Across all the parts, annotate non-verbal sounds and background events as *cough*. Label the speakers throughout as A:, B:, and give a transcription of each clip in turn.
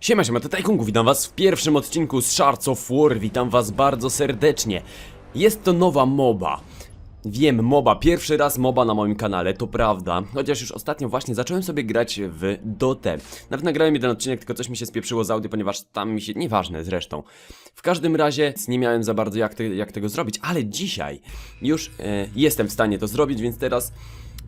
A: Siema, siema, to Tajkungu, witam was w pierwszym odcinku z Shards of War, witam was bardzo serdecznie. Jest to nowa MOBA. Wiem, MOBA, pierwszy raz MOBA na moim kanale, to prawda. Chociaż już ostatnio właśnie zacząłem sobie grać w Dotę. Nawet nagrałem jeden odcinek, tylko coś mi się spieprzyło z audio, ponieważ tam mi się... Nieważne zresztą. W każdym razie nie miałem za bardzo jak, te, jak tego zrobić, ale dzisiaj już e, jestem w stanie to zrobić, więc teraz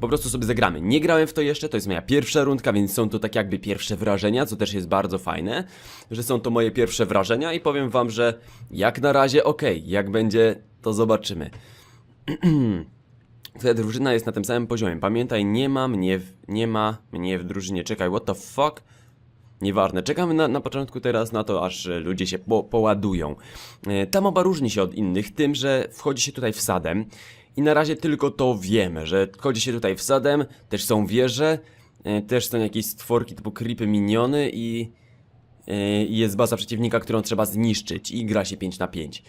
A: po prostu sobie zagramy. Nie grałem w to jeszcze, to jest moja pierwsza rundka, więc są to tak jakby pierwsze wrażenia, co też jest bardzo fajne, że są to moje pierwsze wrażenia i powiem wam, że jak na razie okej, jak będzie, to zobaczymy. *clears throat* Twoja drużyna jest na tym samym poziomie. Pamiętaj, nie ma mnie w, nie ma mnie w drużynie. Czekaj, what the fuck? Nieważne, czekamy na, na początku teraz na to, aż ludzie się po, poładują. E, Ta moba różni się od innych tym, że wchodzi się tutaj wsadem i na razie tylko to wiemy, że wchodzi się tutaj wsadem, też są wieże, e, też są jakieś stworki typu creepy miniony i e, i jest baza przeciwnika, którą trzeba zniszczyć i gra się 5 na 5.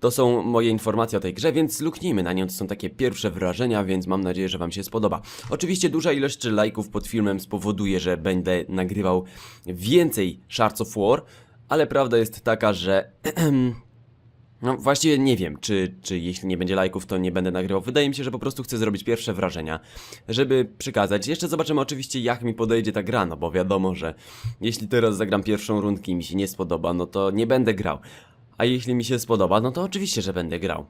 A: To są moje informacje o tej grze, więc luknijmy na nią. To są takie pierwsze wrażenia, więc mam nadzieję, że Wam się spodoba. Oczywiście duża ilość lajków pod filmem spowoduje, że będę nagrywał więcej Shards of War, ale prawda jest taka, że... *clears throat* No właściwie nie wiem, czy, czy jeśli nie będzie lajków, to nie będę nagrywał. Wydaje mi się, że po prostu chcę zrobić pierwsze wrażenia, żeby przykazać. Jeszcze zobaczymy oczywiście, jak mi podejdzie ta gra, no bo wiadomo, że jeśli teraz zagram pierwszą rundkę i mi się nie spodoba, no to nie będę grał. A jeśli mi się spodoba, no to oczywiście, że będę grał.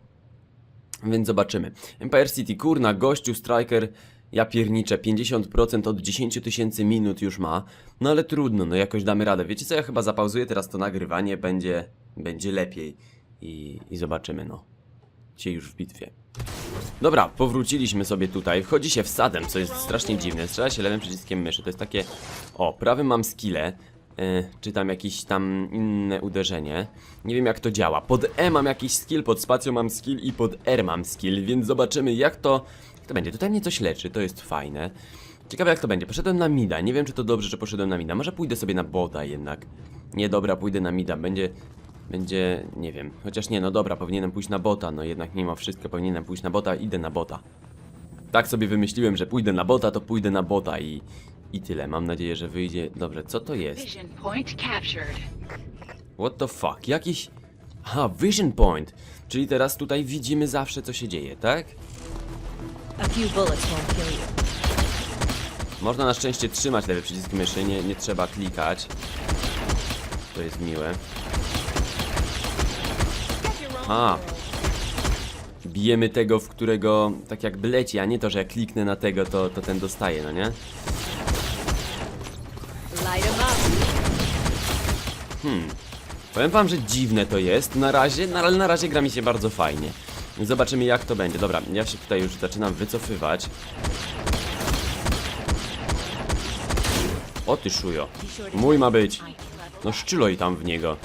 A: Więc zobaczymy. Empire City, kurna, gościu, striker, ja pierniczę, 50% od 10 tysięcy minut już ma. No ale trudno, no jakoś damy radę. Wiecie co, ja chyba zapauzuję teraz to nagrywanie, będzie, będzie lepiej. I, I zobaczymy, no. Cię już w bitwie. Dobra, powróciliśmy sobie tutaj. Wchodzi się wsadem, co jest strasznie dziwne. Strzela się lewym przyciskiem myszy. To jest takie... O, prawym mam skille. Yy, czy tam jakieś tam inne uderzenie. Nie wiem jak to działa. Pod E mam jakiś skill, pod spacją mam skill i pod R mam skill, więc zobaczymy jak to... Jak to będzie. Tutaj mnie coś leczy, to jest fajne. Ciekawe jak to będzie. Poszedłem na mida. Nie wiem czy to dobrze, że poszedłem na mida. Może pójdę sobie na boda jednak. Nie, dobra, pójdę na mida. Będzie... Będzie, nie wiem, chociaż nie, no dobra, powinienem pójść na bota, no jednak mimo wszystko powinienem pójść na bota, idę na bota. Tak sobie wymyśliłem, że pójdę na bota, to pójdę na bota i, i tyle. Mam nadzieję, że wyjdzie. Dobrze, co to jest?
B: Vision point captured.
A: What the fuck? Jakiś... Aha, vision point. Czyli teraz tutaj widzimy zawsze, co się dzieje, tak?
C: A few bullets won't kill you.
A: Można na szczęście trzymać lewy przycisk myszy, nie, nie trzeba klikać. To jest miłe. A. Bijemy tego, w którego tak jakby leci, a nie to, że jak kliknę na tego, to, to ten dostaje, no nie?
C: Up.
A: Powiem wam, że dziwne to jest na razie, no, ale na razie gra mi się bardzo fajnie. Zobaczymy jak to będzie. Dobra, ja się tutaj już zaczynam wycofywać. O ty szujo. Mój ma być. No szczyloj tam w niego.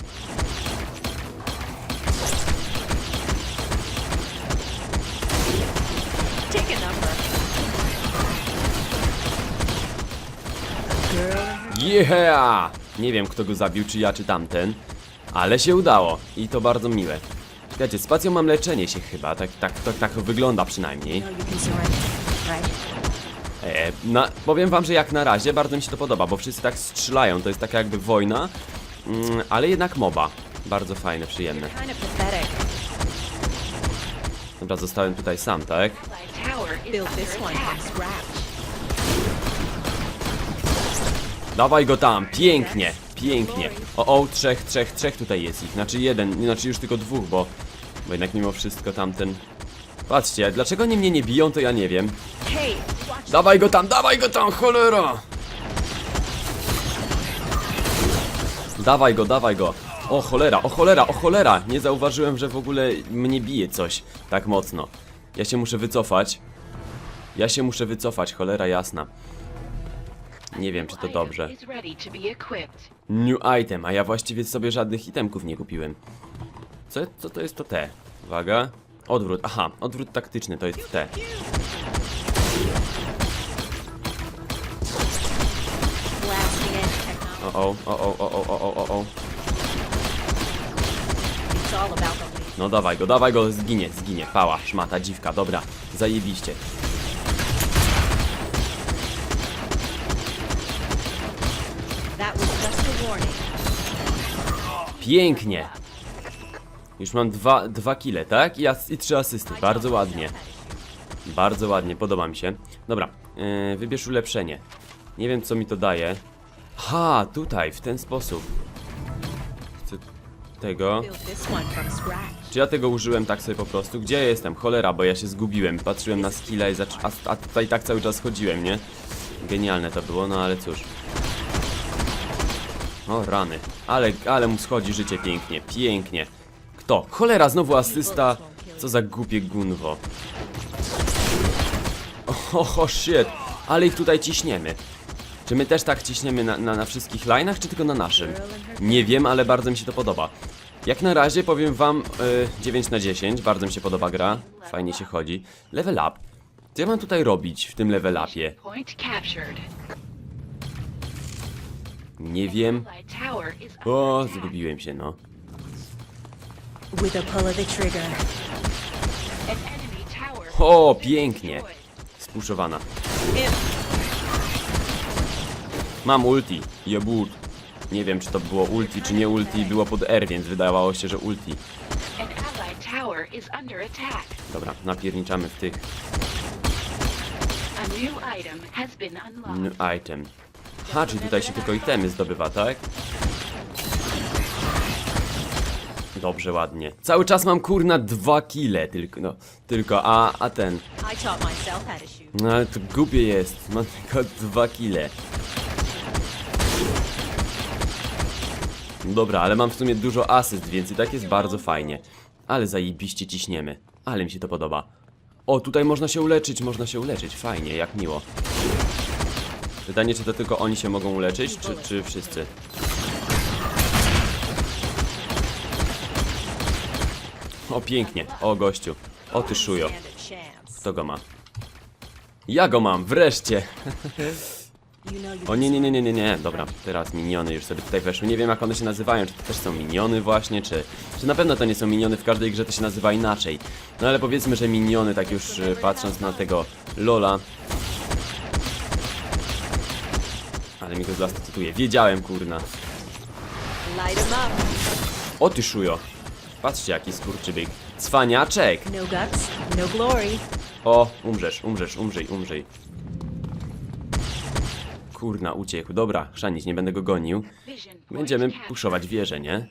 A: Yeah! Nie wiem kto go zabił, czy ja, czy tamten. Ale się udało. I to bardzo miłe. Słuchajcie, spacją mam leczenie się chyba. Tak, tak, tak, tak wygląda przynajmniej. E, na, powiem wam, że jak na razie bardzo mi się to podoba, bo wszyscy tak strzelają, to jest taka jakby wojna, mm, ale jednak moba. Bardzo fajne, przyjemne. Dobra, zostałem tutaj sam, tak?
B: My tower is
C: Build this
B: under
C: one from
B: attack.
C: scratch.
A: Dawaj go tam, pięknie, pięknie. O, o, trzech, trzech, trzech tutaj jest ich, znaczy jeden, znaczy już tylko dwóch, bo, bo jednak mimo wszystko tamten... Patrzcie, dlaczego oni mnie nie biją, to ja nie wiem. Dawaj go tam, dawaj go tam, cholera! Dawaj go, dawaj go. O cholera, o cholera, o cholera! Nie zauważyłem, że w ogóle mnie bije coś tak mocno. Ja się muszę wycofać. Ja się muszę wycofać, cholera jasna. Nie wiem, czy to dobrze. New item, a ja właściwie sobie żadnych itemków nie kupiłem. Co, co to jest to T? Uwaga. Odwrót, aha, odwrót taktyczny to jest T. O o, o o, o o, o o, o No dawaj go, dawaj go, zginie, zginie. Pała, szmata, dziwka, dobra, zajebiście. Pięknie. Już mam dwa, dwa kile, tak? I, as, I trzy asysty. Bardzo ładnie. Bardzo ładnie, podoba mi się. Dobra, yy, wybierz ulepszenie. Nie wiem, co mi to daje. Ha, tutaj, w ten sposób. Chcę tego. Czy ja tego użyłem tak sobie po prostu? Gdzie ja jestem? Cholera, bo ja się zgubiłem. Patrzyłem na skilla i zac... a, a tutaj tak cały czas chodziłem, nie? Genialne to było, no ale cóż. O, rany. Ale, ale mu schodzi życie pięknie, pięknie. Kto? Cholera, znowu asysta. Co za głupie gunwo. O, o shit. Ale ich tutaj ciśniemy. Czy my też tak ciśniemy na, na, na wszystkich line'ach, czy tylko na naszym? Nie wiem, ale bardzo mi się to podoba. Jak na razie powiem wam y, 9 na 10, bardzo mi się podoba gra, fajnie się chodzi. Level up. Co ja mam tutaj robić w tym level upie? Nie wiem. O, zgubiłem się, no. O, pięknie. Spuszowana. Mam ulti. Jebut. Nie wiem, czy to było ulti, czy nie ulti. Było pod R, więc wydawało się, że ulti. Dobra, napierniczamy w tych
B: new item has been unlocked.
A: n- item. Ha, czyli tutaj się tylko itemy zdobywa, tak? Dobrze, ładnie. Cały czas mam kurna dwa kile tylko, no. Tylko, a, a ten. No ale to głupie jest. Mam tylko dwa kile. Dobra, ale mam w sumie dużo asyst, więc i tak jest bardzo fajnie. Ale zajebiście ciśniemy. Ale mi się to podoba. O, tutaj można się uleczyć, można się uleczyć. Fajnie, jak miło. Pytanie, czy to tylko oni się mogą uleczyć, czy, czy wszyscy? O, pięknie. O, gościu. O, ty szujo. Kto go ma? Ja go mam, wreszcie! O nie, nie, nie, nie, nie, nie, dobra, teraz miniony już sobie tutaj weszły. Nie wiem jak one się nazywają, czy to też są miniony właśnie, czy... Czy na pewno to nie są miniony, w każdej grze to się nazywa inaczej. No ale powiedzmy, że miniony, tak już y, patrząc na tego Lola. Ale mi to zastytuje, wiedziałem kurna. O ty szujo! Patrzcie jaki skurczybyk. Cwaniaczek!
C: No guts, no glory.
A: O, umrzesz, umrzesz, umrzyj, umrzyj. Kurna, uciekł. Dobra, szanić, nie będę go gonił. Będziemy puszować wieżę, nie?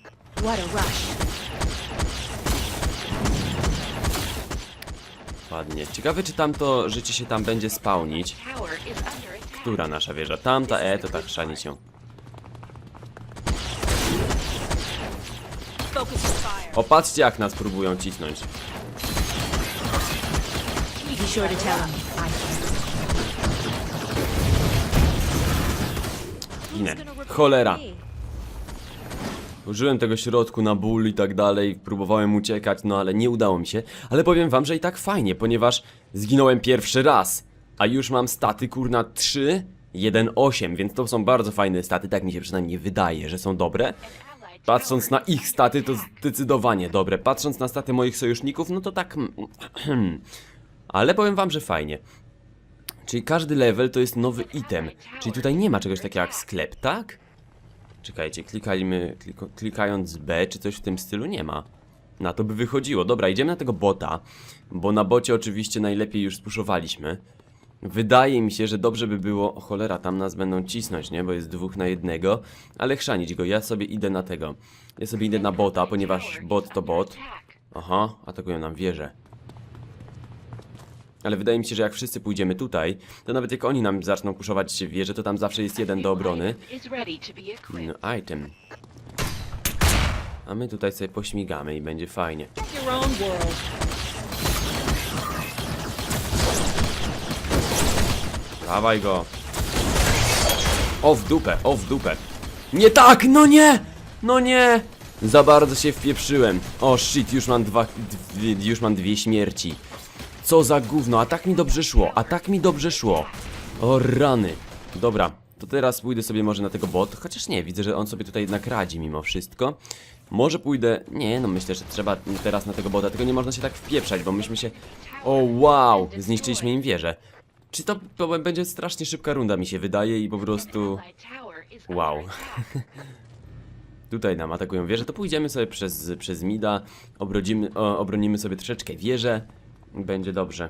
A: Ładnie. Ciekawe, czy tamto życie się tam będzie spawnić. Która nasza wieża? Tamta, e, to tak szanić ją.
C: Focus your fire.
A: O, patrzcie jak nas próbują cisnąć. Ginę. Cholera. Użyłem tego środku na ból i tak dalej, próbowałem uciekać, no ale nie udało mi się. Ale powiem wam, że i tak fajnie, ponieważ zginąłem pierwszy raz, a już mam staty kurna 3, 1, 8, więc to są bardzo fajne staty, tak mi się przynajmniej wydaje, że są dobre. Patrząc na ich staty, to zdecydowanie dobre. Patrząc na staty moich sojuszników, no to tak. mm, *clears throat* Ale powiem wam, że fajnie. Czyli każdy level to jest nowy item. Czyli tutaj nie ma czegoś takiego jak sklep, tak? Czekajcie, klikajmy, kliko, klikając B, czy coś w tym stylu nie ma. Na to by wychodziło. Dobra, idziemy na tego bota, bo na bocie oczywiście najlepiej już spuszowaliśmy. Wydaje mi się, że dobrze by było... O cholera, tam nas będą cisnąć, nie? Bo jest dwóch na jednego. Ale chrzanić go, ja sobie idę na tego. Ja sobie idę na bota, ponieważ bot to bot. Aha, atakują nam wieżę. Ale wydaje mi się, że jak wszyscy pójdziemy tutaj, to nawet jak oni nam zaczną puszować wieżę, to tam zawsze jest jeden do obrony. No, item. A my tutaj sobie pośmigamy i będzie fajnie. Dawaj go. O w dupę, o w dupę. Nie tak, no nie! No nie! Za bardzo się wpieprzyłem. O shit, już mam dwa, dwie, już mam dwie śmierci. Co za gówno, a tak mi dobrze szło, a tak mi dobrze szło. O rany. Dobra, to teraz pójdę sobie może na tego bot, chociaż nie, widzę, że on sobie tutaj jednak radzi mimo wszystko. Może pójdę, nie no myślę, że trzeba teraz na tego bota, tylko nie można się tak wpieprzać, bo myśmy się... O wow, zniszczyliśmy im wieżę. Czy to, to będzie strasznie szybka runda mi się wydaje i po prostu... Wow. *laughs* Tutaj nam atakują wieże, to pójdziemy sobie przez, przez mida, obrodzimy, o, obronimy sobie troszeczkę wieżę będzie dobrze.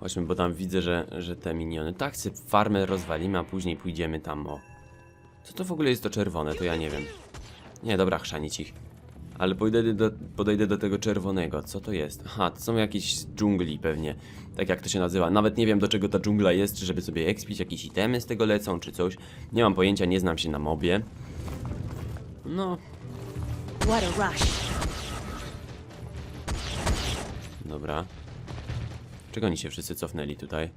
A: Chodźmy, bo tam widzę, że, że te miniony. Tak, sobie farmę rozwalimy, a później pójdziemy tam o... Co to w ogóle jest to czerwone? To ja nie wiem. Nie, dobra, chrzanić ich. Ale podejdę do, podejdę do tego czerwonego. Co to jest? Aha, to są jakieś dżungli pewnie. Tak jak to się nazywa. Nawet nie wiem do czego ta dżungla jest, czy żeby sobie ekspić, jakieś itemy z tego lecą, czy coś. Nie mam pojęcia, nie znam się na mobie. No,
C: What a rush.
A: dobra. Czego oni się wszyscy cofnęli tutaj?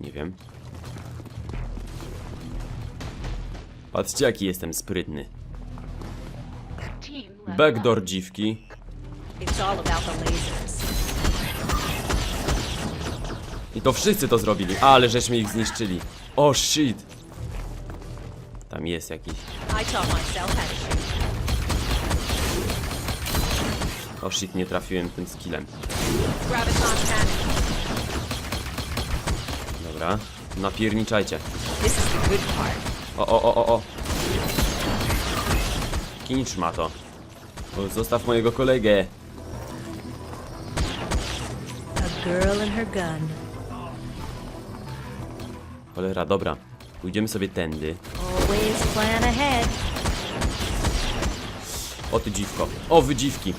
A: Nie wiem. Patrzcie jaki jestem sprytny. Backdoor dziwki. I to wszyscy to zrobili, ale żeśmy ich zniszczyli. O oh, shit. Tam jest jakiś. O oh, shit, nie trafiłem tym skillem. Dobra, napierniczajcie. O, o, o, o, o. Kincz ma to. Zostaw mojego kolegę.
C: A girl and her gun.
A: Cholera, dobra. Pójdziemy sobie tędy.
C: Always plan ahead.
A: O ty dziwko. O wy dziwki.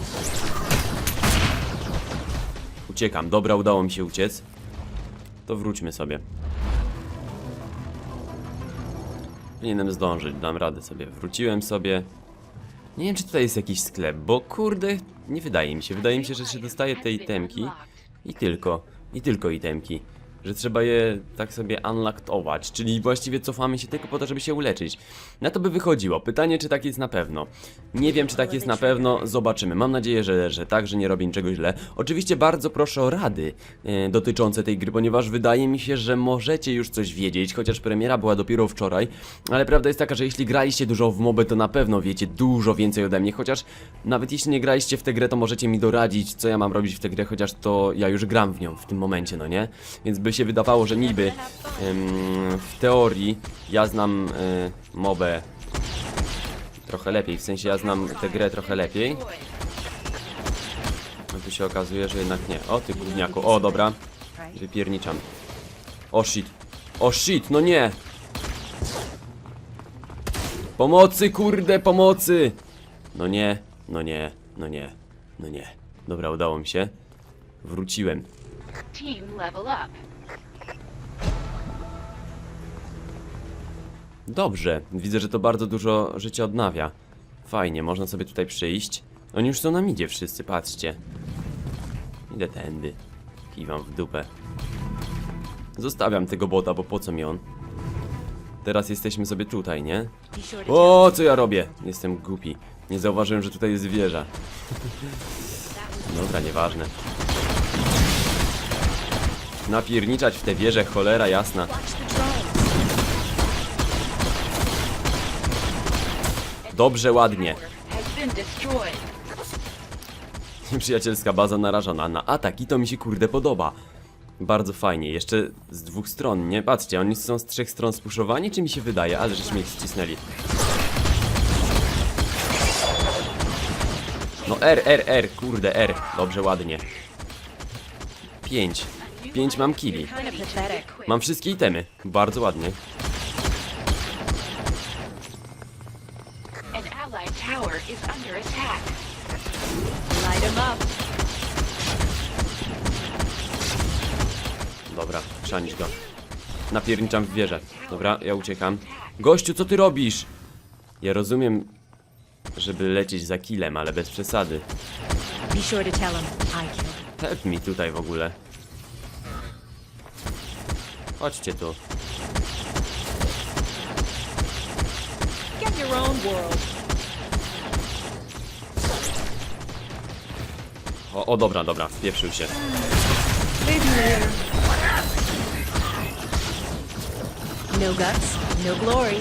A: Uciekam. Dobra, udało mi się uciec. To wróćmy sobie. Powinienem zdążyć, dam radę sobie. Wróciłem sobie. Nie wiem, czy tutaj jest jakiś sklep, bo kurde, nie wydaje mi się. Wydaje mi się, że się dostaje te itemki i tylko, i tylko itemki. Że trzeba je tak sobie unlockować, czyli właściwie cofamy się tylko po to, żeby się uleczyć. Na to by wychodziło. Pytanie, czy tak jest na pewno. Nie wiem, czy tak jest na pewno, zobaczymy. Mam nadzieję, że, że tak, że nie robię niczego źle. Oczywiście bardzo proszę o rady e, dotyczące tej gry, ponieważ wydaje mi się, że możecie już coś wiedzieć, chociaż premiera była dopiero wczoraj, ale prawda jest taka, że jeśli graliście dużo w mobę, to na pewno wiecie dużo więcej ode mnie, chociaż nawet jeśli nie graliście w tę grę, to możecie mi doradzić, co ja mam robić w tę grę, chociaż to ja już gram w nią w tym momencie, no nie? Więc by się wydawało, że niby em, w teorii ja znam e, mobę trochę lepiej, w sensie ja znam tę grę trochę lepiej. A tu się okazuje, że jednak nie. O ty gówniaku, o dobra, wypierniczam. O shit, o shit, no nie! Pomocy, kurde, pomocy! No nie, no nie, no nie, no nie. Dobra, udało mi się. Wróciłem.
B: Team level up.
A: Dobrze, widzę, że to bardzo dużo życia odnawia. Fajnie, można sobie tutaj przyjść. Oni już są na midzie wszyscy, patrzcie. Idę tędy. Kiwam w dupę. Zostawiam tego bota, bo po co mi on? Teraz jesteśmy sobie tutaj, nie? O, co ja robię? Jestem głupi. Nie zauważyłem, że tutaj jest wieża. Dobra, nieważne. Napierniczać w tę wieżę, cholera jasna. Dobrze, ładnie. Nieprzyjacielska baza narażona na atak i to mi się kurde podoba. Bardzo fajnie, jeszcze z dwóch stron, nie? Patrzcie, oni są z trzech stron spuszowani, czy mi się wydaje? Ale żeśmy ich ścisnęli. No R, R, R, kurde R. Dobrze, ładnie. Pięć. Pięć mam kili. Mam wszystkie itemy. Bardzo ładnie.
B: Is under attack.
C: Light 'em up.
A: Dobra, szanić go. Napierniczam w wieżę. Dobra, ja uciekam. Gościu, co ty robisz? Ja rozumiem, żeby lecieć za kilem, ale bez przesady.
C: Be sure to tell him I killed.
A: Help mi tutaj w ogóle. Chodźcie tu.
C: Get your own world.
A: O, o dobra, dobra, wpieprzył się.
C: No guts, no glory.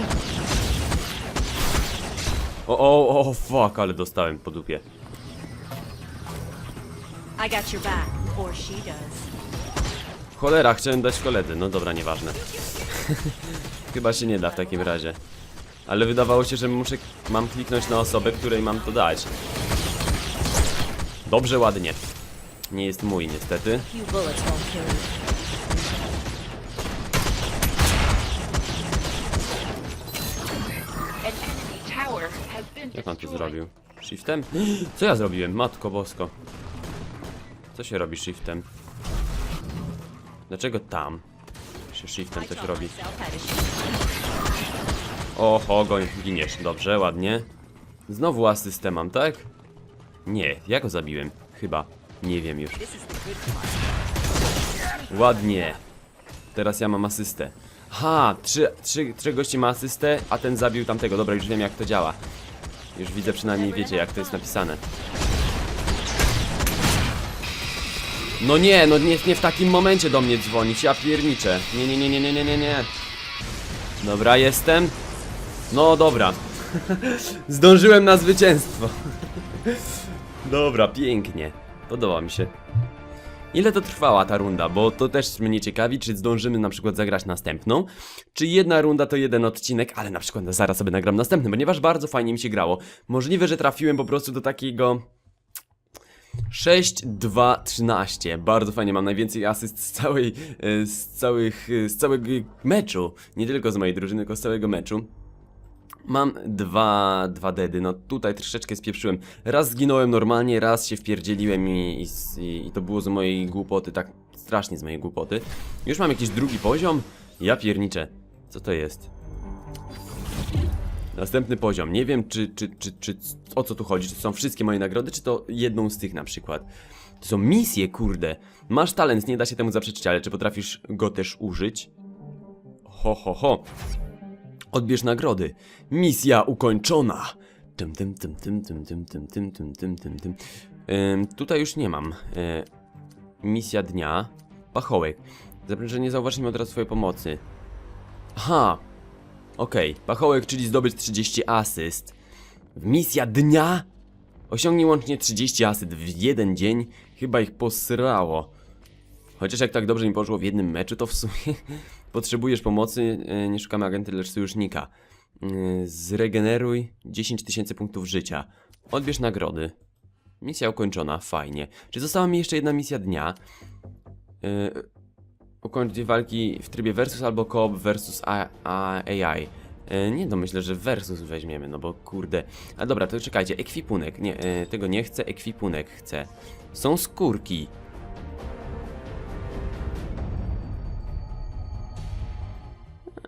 A: O, o, o, fuck, ale dostałem po dupie.
C: I got your back, or she does.
A: Cholera, chciałem dać koledzy. No dobra, nieważne. *laughs* Chyba się nie da w takim razie. Ale wydawało się, że muszę, mam kliknąć na osobę, której mam to dać. Dobrze, ładnie. Nie jest mój, niestety. Jak on to zrobił? Shiftem? *gasps* Co ja zrobiłem? Matko bosko. Co się robi shiftem? Dlaczego tam się shiftem coś robi?
C: myself how to shoot.
A: Oho, goń, giniesz. Dobrze, ładnie. Znowu asystę mam, tak? Nie, ja go zabiłem. Chyba. Nie wiem już. Ładnie. Teraz ja mam asystę. Ha, trzy, trzy, trzy gości ma asystę, a ten zabił tamtego. Dobra, już wiem jak to działa. Już widzę przynajmniej wiecie jak to jest napisane. No nie, no nie, nie w takim momencie do mnie dzwonić, ja pierniczę. Nie, nie, nie, nie, nie, nie, nie, nie. Dobra, jestem. No dobra. *laughs* Zdążyłem na zwycięstwo. Dobra, pięknie. Podoba mi się. Ile to trwała ta runda? Bo to też mnie ciekawi, czy zdążymy na przykład zagrać następną, czy jedna runda to jeden odcinek, ale na przykład zaraz sobie nagram następny, ponieważ bardzo fajnie mi się grało. Możliwe, że trafiłem po prostu do takiego 6, 2, 13. Bardzo fajnie, mam najwięcej asyst z całej, e, z całych, e, z całego meczu. Nie tylko z mojej drużyny, tylko z całego meczu. Mam dwa, dwa dedy, no tutaj troszeczkę spieprzyłem. Raz zginąłem normalnie, raz się wpierdzieliłem i, i, i, to było z mojej głupoty, tak strasznie z mojej głupoty. Już mam jakiś drugi poziom, ja pierniczę. Co to jest? Następny poziom. Nie wiem, czy, czy, czy, czy o co tu chodzi. Czy są wszystkie moje nagrody, czy to jedną z tych na przykład. To są misje, kurde. Masz talent, nie da się temu zaprzeczyć, ale czy potrafisz go też użyć? Ho, ho, ho. Odbierz nagrody. Misja ukończona. Tym, tym, tym, tym, tym, tym, tym, tym, tym, tym, tym, tym. Ym, tutaj już nie mam. E, misja dnia. Pachołek. Zapewne, nie zauważyliśmy od razu twojej pomocy. Aha. Okej. Pachołek, czyli zdobyć 30 asyst. Misja dnia? Osiągnij łącznie 30 asyst w jeden dzień. Chyba ich posrało. Chociaż jak tak dobrze mi poszło w jednym meczu, to w sumie potrzebujesz pomocy, e, nie szukamy agenty, lecz sojusznika. E, Zregeneruj 10 tysięcy punktów życia. Odbierz nagrody. Misja ukończona, fajnie. Czy została mi jeszcze jedna misja dnia? E, Ukończ dwie walki w trybie versus albo coop versus A- A- AI. Nie no, myślę, że versus weźmiemy, no bo kurde. A dobra, to czekajcie, ekwipunek. Nie, tego nie chcę, ekwipunek chcę. Są skórki.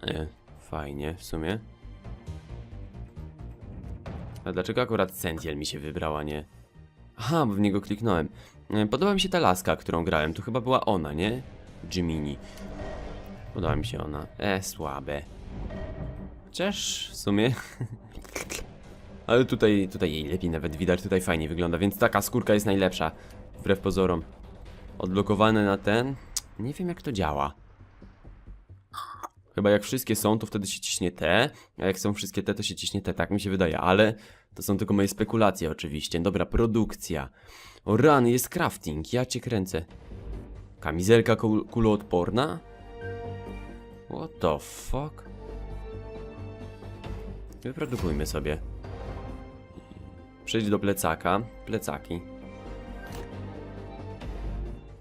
A: E, fajnie, w sumie. A dlaczego akurat Sentiel mi się wybrała, nie? Aha, bo w niego kliknąłem. E, Podoba mi się ta laska, którą grałem. To chyba była ona, nie? Jimini. Podoba mi się ona. E, słabe. Chociaż w sumie... *laughs* Ale tutaj, tutaj jej lepiej nawet widać, tutaj fajnie wygląda, więc taka skórka jest najlepsza. Wbrew pozorom. Odblokowane na ten... Nie wiem jak to działa. Chyba jak wszystkie są, to wtedy się ciśnie te, a jak są wszystkie te, to się ciśnie te, tak mi się wydaje, ale to są tylko moje spekulacje oczywiście. Dobra, produkcja. O rany, jest crafting, ja cię kręcę. Kamizelka kul kuloodporna? What the fuck? Wyprodukujmy sobie. Przejdź do plecaka. Plecaki.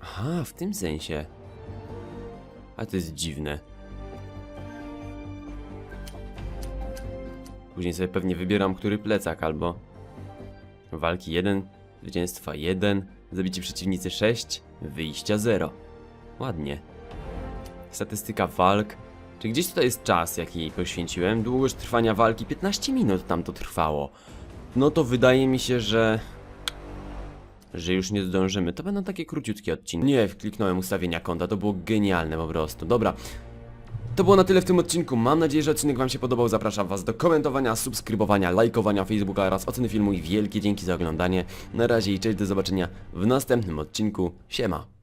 A: Aha, w tym sensie. A to jest dziwne. Później sobie pewnie wybieram, który plecak, albo walki 1, zwycięstwa 1, zabici przeciwnicy 6, wyjścia 0. Ładnie. Statystyka walk. Czy gdzieś tutaj jest czas, jaki poświęciłem? Długość trwania walki 15 minut tam to trwało. No to wydaje mi się, że że już nie zdążymy. To będą takie króciutkie odcinki. Nie, kliknąłem ustawienia konta, to było genialne po prostu. Dobra. To było na tyle w tym odcinku. Mam nadzieję, że odcinek Wam się podobał. Zapraszam Was do komentowania, subskrybowania, lajkowania Facebooka oraz oceny filmu i wielkie dzięki za oglądanie. Na razie i cześć, do zobaczenia w następnym odcinku. Siema.